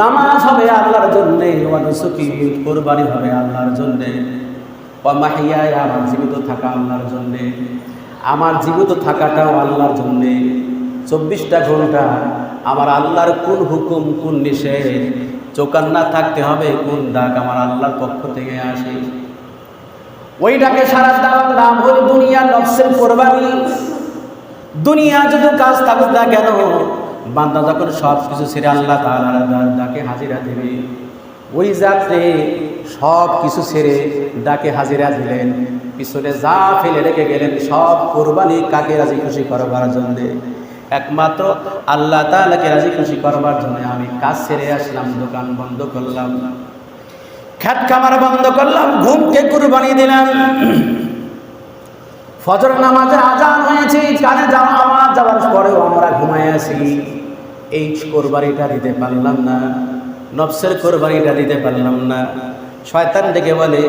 নামাজ হবে আল্লাহর জন্য কোরবানি হবে আল্লাহর জন্য আমার জীবিত থাকা আল্লাহর জন্য, আমার জীবিত থাকাটাও আল্লাহর জন্য, চব্বিশটা ঘণ্টা আমার আল্লাহর কোন হুকুম, কোন নিষেধ চোকান্না থাকতে হবে, কোন ডাক আমার আল্লাহর পক্ষ থেকে আসে। ওই ডাকে সারা দেওয়ার নাম হল দুনিয়া নফসের কোরবানি। দুনিয়া যদি কাজ থাকুক না কেন বান্দা যখন সব কিছু ছেড়ে আল্লাহ ডাকে হাজিরা দেবে, ওই যাত্রে সব কিছু ছেড়ে ডাকে হাজিরা দিলেন। পিছনে যা ফেলে রেখে গেলেন, সব কোরবানি কাকে রাজি খুশি করবার জন্যে? একমাত্র আল্লাহ তালাকে রাজি খুশি করবার জন্য আমি কাজ ছেড়ে আসলাম, দোকান বন্ধ করলাম। খ্যাত খামার বন্ধ করলাম, ঘুমকে কুরবানি দিলাম। ফজর নামাজের আজান হয়েছে কানে যাওয়া আওয়াজ যাওয়ার পরেও আমরা ঘুমাই আছি। এই কোরবানিটা দিতে পারলাম না, নফসের কোরবানিটা দিতে পারলাম না। শয়তান ডেকে বলে,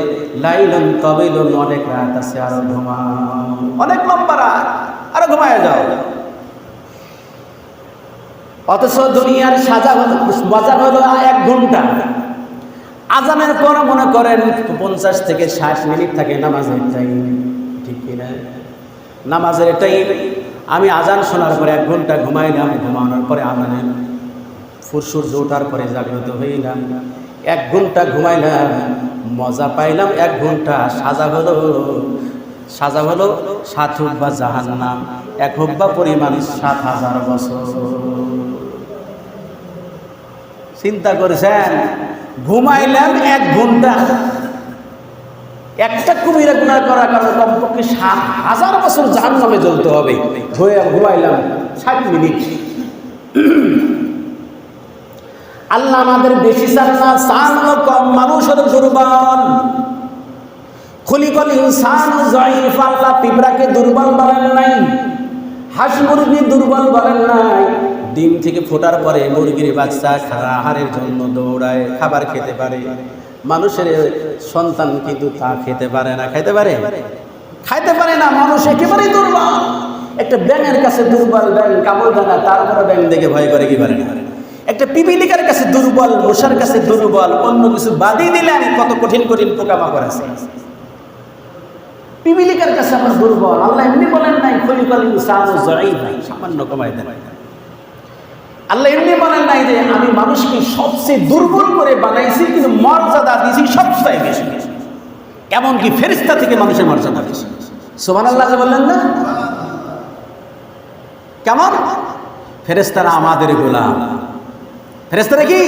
লাইলন তবেলন, অনেক রাত আছে, আরও ঘুমাও। অনেক লম্বা রাত, আরও ঘুমায় যাও। অথচ দুনিয়ার সাজা বাজার হলো এক ঘণ্টা। আজানের পর মনে করেন, পঞ্চাশ থেকে ষাট মিনিট থাকে নামাজের টাইম ঠিক কিনা? নামাজের টাইম আমি আজান শোনার পরে এক ঘণ্টা ঘুমাইলাম ঘুমানোর পরে আজানের ফুরসুর্য ওঠার পরে জাগ্রত হইলাম। এক ঘণ্টা ঘুমাইলাম, মজা পাইলাম এক ঘণ্টা। সাজা হলো সাজা হলো সাত হোক বা জাহান নাম এক হোক বা পরিমাণ সাত হাজার বছর। চিন্তা করেছেন, ঘুমাইলাম এক ঘণ্টা। একটা কুমিরা গুণা করার কারণে কমপক্ষে সাত হাজার বছর জাহান নামে জ্বলতে হবে। হয়ে ঘুমাইলাম, ষাট মিনিট। আল্লাহ আমাদের বেশি চান না, চান কম মানুষ হলো দুর্বল জয়ীফ, আল্লাহ পিঁপড়াকে দুর্বল বলেন নাই, হাঁস মুরগি দুর্বল বলেন নাই। ডিম থেকে ফোটার পরে মুরগির বাচ্চা আহারের জন্য দৌড়ায়, খাবার খেতে পারে। মানুষের সন্তান কিন্তু তা খেতে পারে না, খাইতে পারে? খাইতে পারে না, মানুষ একেবারেই দুর্বল। একটা ব্যাঙের কাছে দুর্বল ব্যাং কামড় দানা তারপরে ব্যাং দেখে ভয় করে, কি পারে না একটা পিপিলিকার কাছে দুর্বল, মশার কাছে দুর্বল, অন্য কিছু বাদি আমি কত কঠিন কঠিন পোকামাকড় আছে। পিপিলিকার কাছে আমার দুর্বল, আল্লাহ এমনি বলেন নাই খলিকল ইনসান জয়ী নাই সামান্য কমাই দেন। আল্লাহ এমনি বলেন নাই যে আমি মানুষকে সবচেয়ে দুর্বল করে বানাইছি, কিন্তু মর্যাদা দিয়েছি সবচেয়ে বেশি। এমনকি ফেরিস্তা থেকে মানুষের মর্যাদা বেশি। সোমান আল্লাহ বললেন না? কেমন? ফেরেস্তারা আমাদের গোলাম। ফেরেস্তারা কি?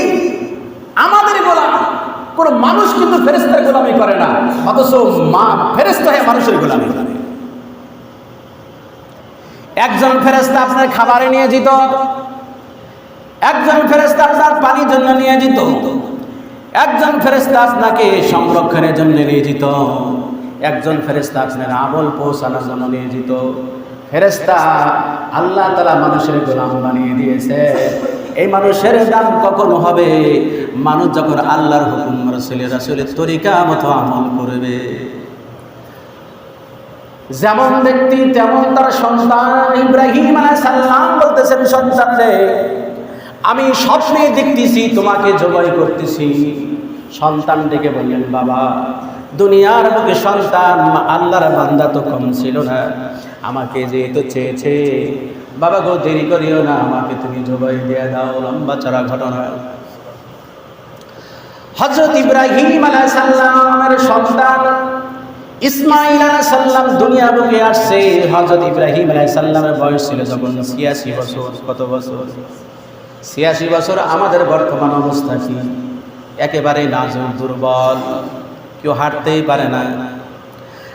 আমাদের গোলাম। কোন মানুষ কিন্তু ফেরেস্তার গোলামি করে না। অথচ মা ফেরেস্তা হয়ে মানুষের গোলামি করে। একজন ফেরেস্তা আপনার খাবারে নিয়ে যেত একজন ফেরেস্তা আপনার পানির জন্য নিয়ে যেত। একজন ফেরেস্তা আপনাকে সংরক্ষণের জন্য নিয়ে যেত। একজন ফেরেস্তা আপনার আমল পৌঁছানোর জন্য নিয়ে যেত। ফেরেস্তা আল্লাহ তালা মানুষের গোলাম বানিয়ে দিয়েছে। এই মানুষের দাম কখন হবে? মানুষ যখন আল্লাহর হুকুম, রসুলের রসুলের তরিকা মতো আমল করবে। যেমন ব্যক্তি, তেমন তার সন্তান ইব্রাহিম সাল্লাম বলতেছেন, সন্তানরে আমি স্বপ্নে দেখতেছি, তোমাকে জবাই করতেছি। সন্তান ডেকে বললেন, বাবা, দুনিয়ার বুকে সন্তান আল্লাহর বান্দা তো কম ছিল না। আমাকে যেহেতু চেয়েছে, বাবা গো, দেরি করিও না, আমাকে তুমি জবাই দিয়ে দাও, লম্বা চড়া ঘটনা। হজরত ইব্রাহিম সাল্লামের সন্তান ইসমাইল সাল্লাম দুনিয়া বুকে আসছে। হজরত ইব্রাহিম সাল্লামের বয়স ছিল যখন ছিয়াশি বছর, কত বছর? ছিয়াশি বছর আমাদের বর্তমান অবস্থা কি? একেবারে নাজুক, দুর্বল, কেউ হাঁটতেই পারে না।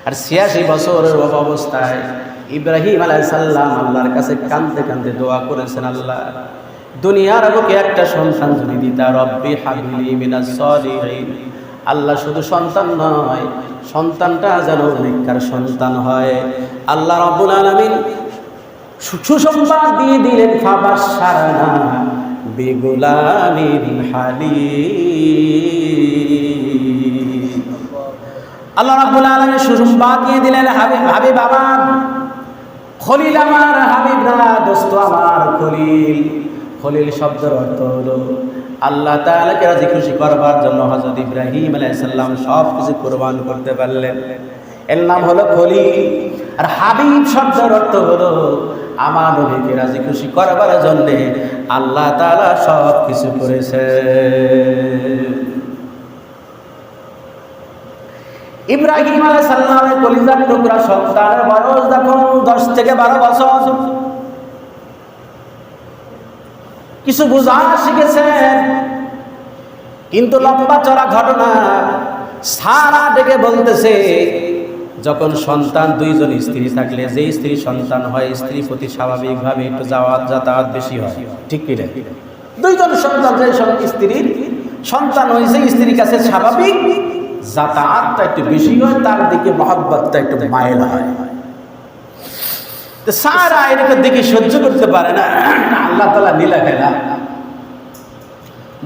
আর ছিয়াশি বছরের অবস্থায় ইব্রাহিম আলাই সাল্লাম আল্লাহর কাছে কান্দতে কান্দতে দোয়া করেছেন, আল্লাহ, দুনিয়ার বুকে একটা সন্তান যদি দিতা, রব্বি হাবিলি মিনাস সলিহিন। আল্লাহ শুধু সন্তান নয়, সন্তানটা যেন নেককার সন্তান হয়। আল্লাহ রব্বুল আলামিন সুসংবাদ দিয়ে দিলেন, ফাবাস সারানা বেগুলামিন হালি আল্লাহ রাব্বুল আলামিন সুসংবাদ দিয়ে দিলেন হাবিব হাবিব আমার, খলিল আমার, হাবিব না, দোস্ত আমার খলিল। খলিল শব্দের অর্থ হলো, আল্লাহ তাআলাকে রাজি খুশি করবার জন্য হযরত ইব্রাহিম আলাইহিস সালাম সব কিছু কোরবান করতে পারলেন। এর নাম হলো খলিল। আর হাবিব শব্দের অর্থ হলো, আমার নবীকে রাজি খুশি করবার জন্য আল্লাহ তালা সব কিছু করেছে। ইব্রাহিম আলাইহিস সালামের কলিজার টুকরা সন্তানের বয়স দেখুন, দশ থেকে বারো বছর। কিছু বোঝা শিখেছেন, কিন্তু লম্বা চড়া ঘটনা সারা ডেকে বলতেছে যখন সন্তান দুইজন স্ত্রী থাকলে যে স্ত্রী সন্তান হয়, স্ত্রী প্রতি স্বাভাবিকভাবে একটু যাওয়া যাতায়াত বেশি হয়। ঠিক কি না দুইজন সন্তান যে স্ত্রীর সন্তান হয়েছে স্ত্রীর কাছে স্বাভাবিক যাতায়াতটা একটু বেশি হয়, তার দিকে মহব্বতটা একটু মায়েল হয়। সারা এটাকে দেখে সহ্য করতে পারে না। আল্লাহ তালা নীলা খেলা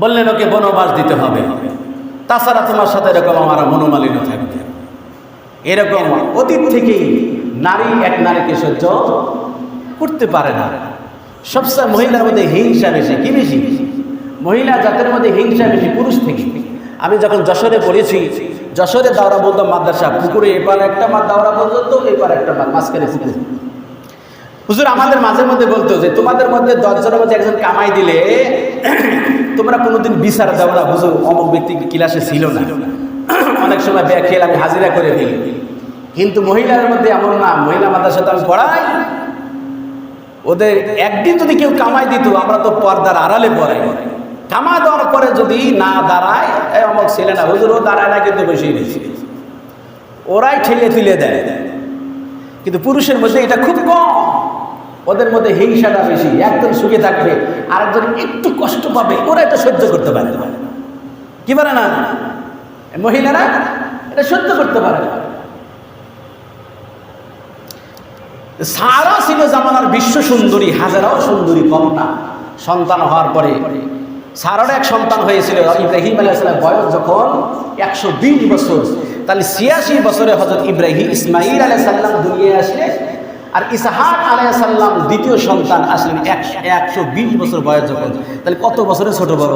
বললেন, ওকে বনবাস দিতে হবে। তাছাড়া তোমার সাথে এরকম আমার মনোমালিন্য থাকবে। এরকম অতীত থেকেই নারী এক নারীকে সহ্য করতে পারে না। সবসময় মহিলার মধ্যে হিংসা বেশি। কি বেশি? মহিলা জাতের মধ্যে হিংসা বেশি, পুরুষ থেকে। আমি যখন যশোরে পড়েছি, যশোরে দাওরা বলতাম মাদ্রাসা, পুকুরে এপার একটা মাছ দাওরা বলতো এপার একটা মাছ মাঝখানে হুজুর, আমাদের মাঝে মধ্যে বলতো যে, তোমাদের মধ্যে দশজনের মধ্যে একজন কামাই দিলে, তোমরা কোনোদিন বিচার দাও না। হুজুর, অমুক ব্যক্তি ক্লাসে ছিল না? অনেক সময় ব্যাগ খেয়ে আমি হাজিরা করে ফেলি কিন্তু মহিলার মধ্যে এমন না, মহিলা মাদ্রাসা তো আমি পড়াই। ওদের একদিন যদি কেউ কামাই দিত, আমরা তো পর্দার আড়ালে পড়াই। কামা দেওয়ার পরে যদি না দাঁড়ায় অমুক ছেলে না, হুজুর ও দাঁড়ায় না, কিন্তু বসিয়ে দিয়েছে। ওরাই ঠেলে তুলে দেয়। কিন্তু পুরুষের মধ্যে এটা খুব কম। ওদের মধ্যে হিংসাটা বেশি। একজন সুখে থাকবে, আরেকজন একটু কষ্ট পাবে, ওরা এটা সহ্য করতে পারে কি পারে না? মহিলারা এটা সহ্য করতে পারে না। সারা ছিল জামানার বিশ্ব সুন্দরী হাজারাও সুন্দরী কম সন্তান হওয়ার পরে সারার এক সন্তান হয়েছিল, ইব্রাহিম আলাইসালাম বয়স যখন একশো বিশ বছর। তাহলে ছিয়াশি বছরে হজরত ইব্রাহিম ইসমাইল আলাইসাল্লাম দুনিয়ায় আসলে আর ইসাহাক আলাইসাল্লাম দ্বিতীয় সন্তান আসলেন একশো বিশ বছর বয়স যখন। তাহলে কত বছরে ছোট বড়?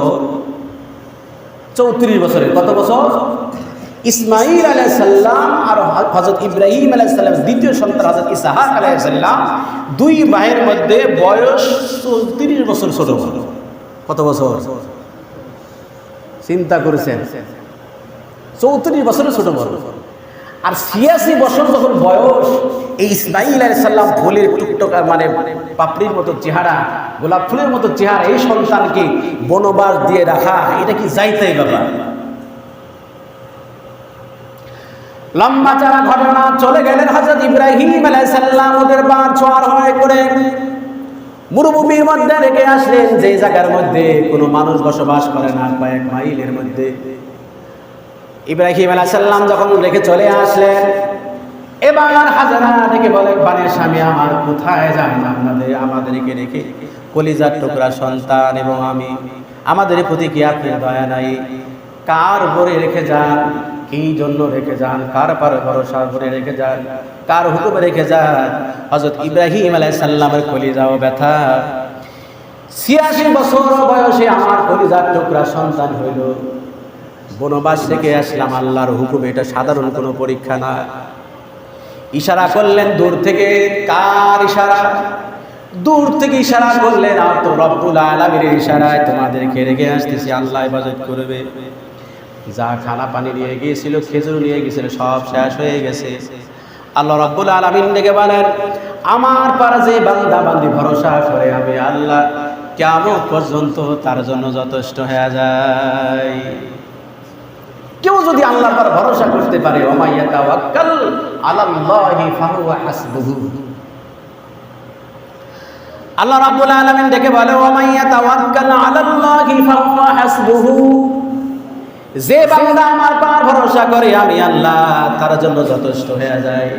চৌত্রিশ বছরে কত বছর? ইসমাইল আলাইসাল্লাম আর হজরত ইব্রাহিম আলাইসাল্লাম দ্বিতীয় সন্তান হজরত ইসাহাক আলাইসাল্লাম দুই ভাইয়ের মধ্যে বয়স চৌত্রিশ বছর ছোট কত বছর? চিন্তা করেছেন? চৌত্রিশ বছরের ছোট বড়। আর ছিয়াশি বছর যখন বয়স, এই ইসমাইল আলাইসাল্লাম ফুলের টুকটকা মানে পাপড়ির মতো চেহারা, গোলাপ ফুলের মতো চেহারা এই সন্তানকে বনবাস দিয়ে রাখা, এটা কি যাইতে বাবা? লম্বা ঘটনা, চলে গেলেন হজরত ইব্রাহিম আলাইসাল্লাম ওদের বার ছোয়ার হয় করে মরুভূমির মধ্যে রেখে আসলেন, যে জায়গার মধ্যে কোনো মানুষ বসবাস করে না, কয়েক মাইলের মধ্যে। ইব্রাহিম আলাইসাল্লাম যখন রেখে চলে আসলেন, এবার হাজারা ডেকে বলে, বানের স্বামী আমার কোথায়? যান আপনাদের, আমাদেরকে রেখে কলিজার টুকরা সন্তান এবং আমি। আমাদের প্রতি কি আপনি দয়া নাই? কার উপরে রেখে যান? কি জন্য রেখে যান? কার পারে ভরসা করে রেখে যান? কার হুকুমে রেখে যান? হজরত ইব্রাহিম আলাইসাল্লামের কলিজাও ব্যথা। ছিয়াশি বছর বয়সে আমার কলিজার টুকরা সন্তান হইল। বনবাস থেকে আসলাম আল্লাহর হুকুম, এটা সাধারণ কোনো পরীক্ষা না। ইশারা করলেন, দূর থেকে কার ইশারা? দূর থেকে ইশারা করলেন, আর তো রব্বুল আলমীর ইশারায় তোমাদেরকে রেখে আসতেছি, আল্লাহ ইবাজত করবে। যা খানা পানি নিয়ে গিয়েছিল, খেজুর নিয়ে গিয়েছিল, সব শেষ হয়ে গেছে। আল্লাহ রব্বুল আলমিন ডেকে বলেন, আমার পারা যে বান্দা বান্দি ভরসা করে, আমি আল্লাহ কেমন পর্যন্ত তার জন্য যথেষ্ট হয়ে যায় কেউ যদি আল্লাহর পর ভরসা করতে পারে আল্লাহ রাব্বুল আলামিন বলে যে আমার পার ভরসা করে, আমি আল্লাহ তার জন্য যথেষ্ট হয়ে যায়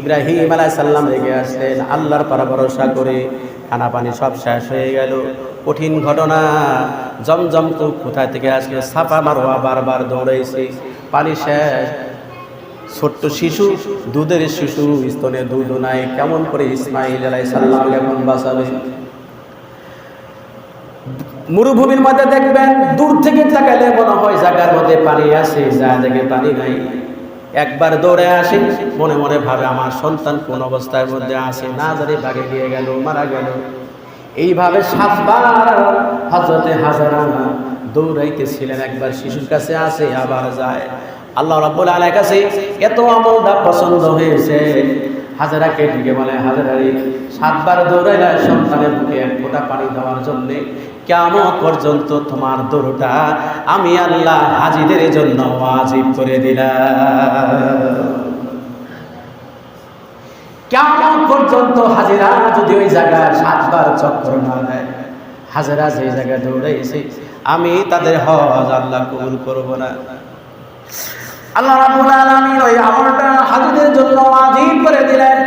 ইব্রাহিম আলাইহিস সালাম রেগে আসলেন, আল্লাহর পার ভরসা করে খানা পানি সব শেষ হয়ে গেল। কঠিন ঘটনা। জমজম তো কোথায় থেকে আসলে? ছাপা মারোয়া বারবার দৌড়াইছে। পানি শেষ। ছোট্ট শিশু, দুধের শিশু, স্তনে দুধ নাই। কেমন করে ইসমাইল আলাই সাল্লাম এখন বাঁচাবে? মরুভূমির মধ্যে দেখবেন, দূর থেকে তাকালে মনে হয় জায়গার মধ্যে পানি আছে, যা দেখে পানি নাই। একবার দৌড়ে আসে, মনে মনে ভাবে, আমার সন্তান কোন অবস্থার মধ্যে আছে? না জানি বাগে গিয়ে গেল, মারা গেল। এইভাবে সাতবার হজরতে হাজারা দৌড়াইতেছিলেন। একবার শিশুর কাছে আসে, আবার যায়। আল্লাহ রাব্বুল আলাইহির কাছে এত আমলটা পছন্দ হয়েছে। হাজারাকে ডেকে বলে হাজারারি সাতবার দৌড়াইলা সন্তানের বুকে এক ফোঁটা পানি দেওয়ার জন্যে কেমন পর্যন্ত তোমার দৌড়টা আমি আল্লাহ হাজিদের জন্য ওয়াজিব করে দিলাম। কেমন পর্যন্ত হাজিরা যদি ওই জায়গায় সাতবার চক্কর না দেয় হাজিরা যে জায়গায় দৌড়াইছে, আমি তাদের হজ আল্লাহ কবুল করব না। আল্লাহ রাব্বুল আলামিন ওই আমলটা হাজিদের জন্য ওয়াজিব করে দিলেন।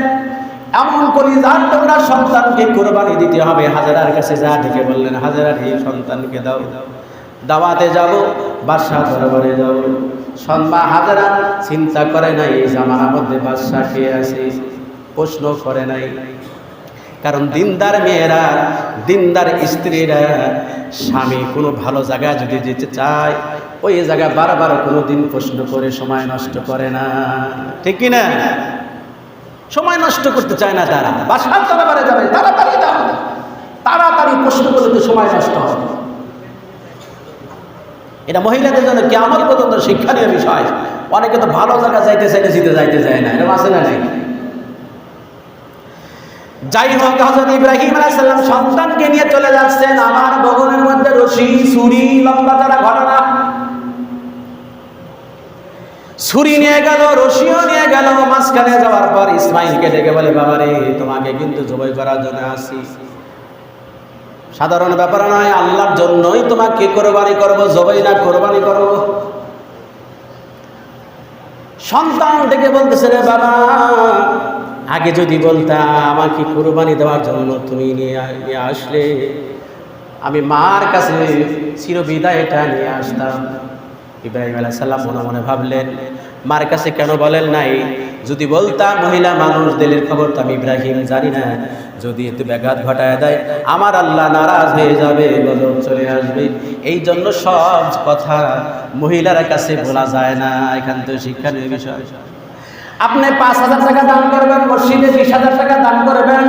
এমন করি যার তোমরা সন্তানকে কোরবানি দিতে হবে। হাজারার কাছে যা ডেকে বললেন, হাজারার এই সন্তানকে দাও। দাওয়াতে যাব বাদশাহ দরবারে যাব সন্মা হাজারা, চিন্তা করে নাই এই জামানার মধ্যে বাদশাহ কে আছে? প্রশ্ন করে নাই। কারণ দিনদার মেয়েরা, দিনদার স্ত্রীরা, স্বামী কোনো ভালো জায়গায় যদি যেতে চায়, ওই জায়গায় বারবার কোনো দিন প্রশ্ন করে সময় নষ্ট করে না। ঠিক কি না সময় নষ্ট করতে চায় না তারা। বাসার দরবারে যাবে, তাড়াতাড়ি তাড়াতাড়ি প্রশ্ন করলে তো সময় নষ্ট হবে। এটা মহিলাদের জন্য কেমন পর্যন্ত শিক্ষণীয় বিষয়। অনেকে তো ভালো জায়গা যাইতে চাইতে জিতে যাইতে যায় না। এরকম আছে না নাই? যাই হোক হজরত ইব্রাহিম আলাইসাল্লাম সন্তানকে নিয়ে চলে যাচ্ছেন। আমার ভবনের মধ্যে রশি, ছুরি, লম্বা তারা ঘটনা। ছুরি নিয়ে গেল, রশিও নিয়ে গেল, মাঝখানে যাওয়ার পর ইসমাইলকে ডেকে বলে বাবা রে তোমাকে কিন্তু জবাই করার জন্য আসি সাধারণ ব্যাপার নয়, আল্লাহর জন্যই তোমাকে কোরবানি করব, জবাই না, কোরবানি করব। সন্তান ডেকে বলতেছে, রে বাবা আগে যদি বলতাম আমাকে কোরবানি দেওয়ার জন্য তুমি নিয়ে নিয়ে আসলে। আমি মার কাছে চিরবিদায়টা নিয়ে আসতাম। ইব্রাহিম আলাহ সাল্লাম মনে মনে ভাবলেন, মার কাছে কেন বলেন নাই? যদি বলতাম মহিলা মানুষ, দিলের খবর তো আমি ইব্রাহিম জানি না। যদি এতে ব্যাঘাত ঘটায় দেয়, আমার আল্লাহ নারাজ হয়ে যাবে, গজব চলে আসবে। এই জন্য সব কথা মহিলার কাছে বলা যায় না। এখান থেকে শিক্ষার বিষয়। আপনি পাঁচ হাজার টাকা দান করবেন, মসজিদে বিশ হাজার টাকা দান করবেন।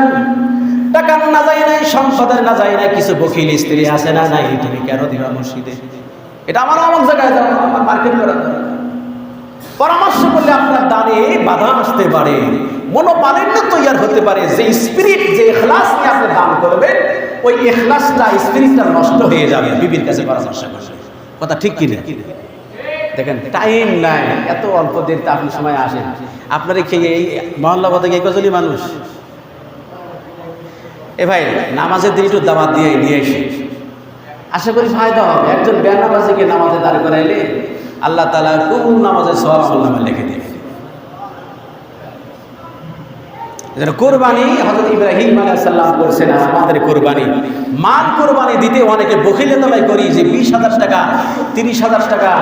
টাকা না যায় নাই সংসদের না যায় না কিছু বকিল স্ত্রী আছে না নাই, তুমি কেন দিবা মসজিদে? এটা আমার অমুক জায়গায় যাব আমার মার্কেট করা পরামর্শ করলে আপনার দানে বাধা আসতে পারে, মনোমালিন্য তৈয়ার হতে পারে। যে স্পিরিট যে এখলাস নিয়ে আপনি দান করবেন, ওই এখলাসটা স্পিরিটটা নষ্ট হয়ে যাবে। বিবির কাছে পরামর্শ করবে কথা ঠিক কি না দেখেন টাইম নাই, এত অল্প দেরিতে আপনি সময় আসেন। আপনার এই মহল্লা এই কজলি মানুষ? এ ভাই, নামাজের দিন একটু দাবাত দিয়ে নিয়ে এসে। আশা করি ফায়দা হবে। একজন বেনামাজিকে নামাজে দাঁড় করাইলে আল্লাহ তালা কোন নামাজের সব নামে লিখে দেবে কোরবানি হজরত ইব্রাহিম আলাইসাল্লাম করছেন আমাদের কোরবানি। মাল কোরবানি দিতে অনেকে বকিলে দাবাই করি যে বিশ হাজার টাকা, তিরিশ হাজার টাকা,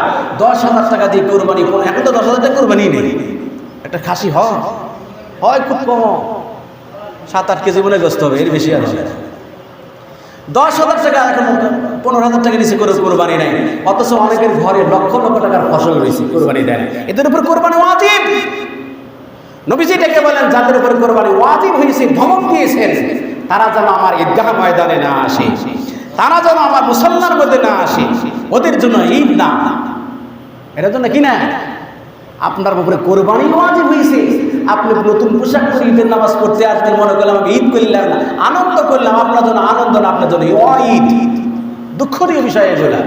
দশ হাজার টাকা দিয়ে কোরবানি এখন তো দশ হাজার টাকা কোরবানি নেই। একটা খাসি হয় হয় খুব কম। সাত, আট কেজি মনে গ্রস্ত হবে, এর বেশি আর দশ হাজার টাকা এখন পনেরো হাজার টাকা নিচে করে কোরবানি নেয় অথচ অনেকের ঘরে লক্ষ লক্ষ টাকার ফসল রয়েছে, কোরবানি দেয় এদের উপর কোরবানি ওয়াজিব। নবীজি ডেকে বলেন, যাদের উপর কোরবানি ওয়াজিব হয়েছে ধমক দিয়েছেন, তারা যেন আমার ঈদগাহ ময়দানে না আসে। তারা যেন আমার মুসলমানের মধ্যে না আসে। ওদের জন্য ঈদ না। এটার জন্য কি না? আপনার উপরে কোরবানি ওয়াজিব হয়েছে আপনি নতুন পোশাক পরে ঈদের নামাজ পড়তে আসতে মনে করলাম আমি ঈদ করলাম আনন্দ করলাম, আপনার জন্য আনন্দ না, আপনার জন্য ও ঈদ। দুঃখনীয় বিষয় এগুলা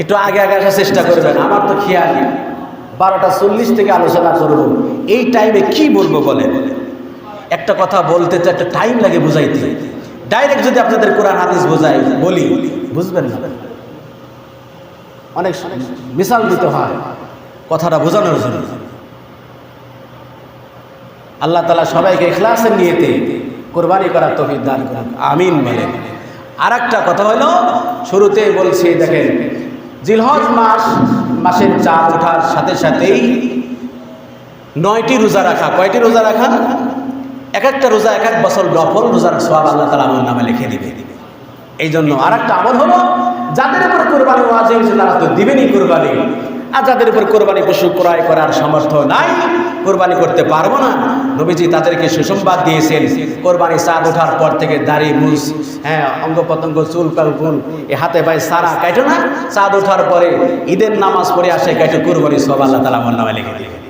একটু আগে আগে আসার চেষ্টা করবেন, আমার তো খেয়াল বারোটা চল্লিশ থেকে আলোচনা করব। এই টাইমে কি বলব বলেন? একটা কথা বলতে তো একটা টাইম লাগে বুঝাইতে। ডাইরেক্ট যদি আপনাদের কোরআন হাদিস বোঝাই বলি। বুঝবেন না? অনেক মিসাল দিতে হয় কথাটা বোঝানোর জন্য। আল্লাহ তালা সবাইকে ইখলাসের নিয়েতে কোরবানি করার তফিক দান করুন। আমিন বলেন। আর একটা কথা হলো, শুরুতেই বলছি, দেখেন, জিলহজ মাস, মাসের চাঁদ ওঠার সাথে সাথেই নয়টি রোজা রাখা। কয়টি রোজা রাখা? এক একটা রোজা, এক এক বছর ডফল রোজার সব আল্লাহ তালা আমার নামে লিখে দিবে। এই জন্য আর একটা আমল হলো যাদের উপর কোরবানি ওয়াজ হয়েছে, তারা তো দিবেনই কোরবানি। আর যাদের উপর কোরবানি পশু ক্রয় করার সামর্থ্য নাই, কোরবানি করতে পারব না। নবীজি তাদেরকে সুসংবাদ দিয়েছেন, কোরবানি চাঁদ ওঠার পর থেকে দাড়ি মুস হ্যাঁ অঙ্গ প্রত্যঙ্গ চুল কালকুন এ হাতে পায়ে সারা কাটো না। চাঁদ ওঠার পরে ঈদের নামাজ পড়ে আসে কাটো কোরবানি সব আল্লাহ তালা আমার লিখে দিবে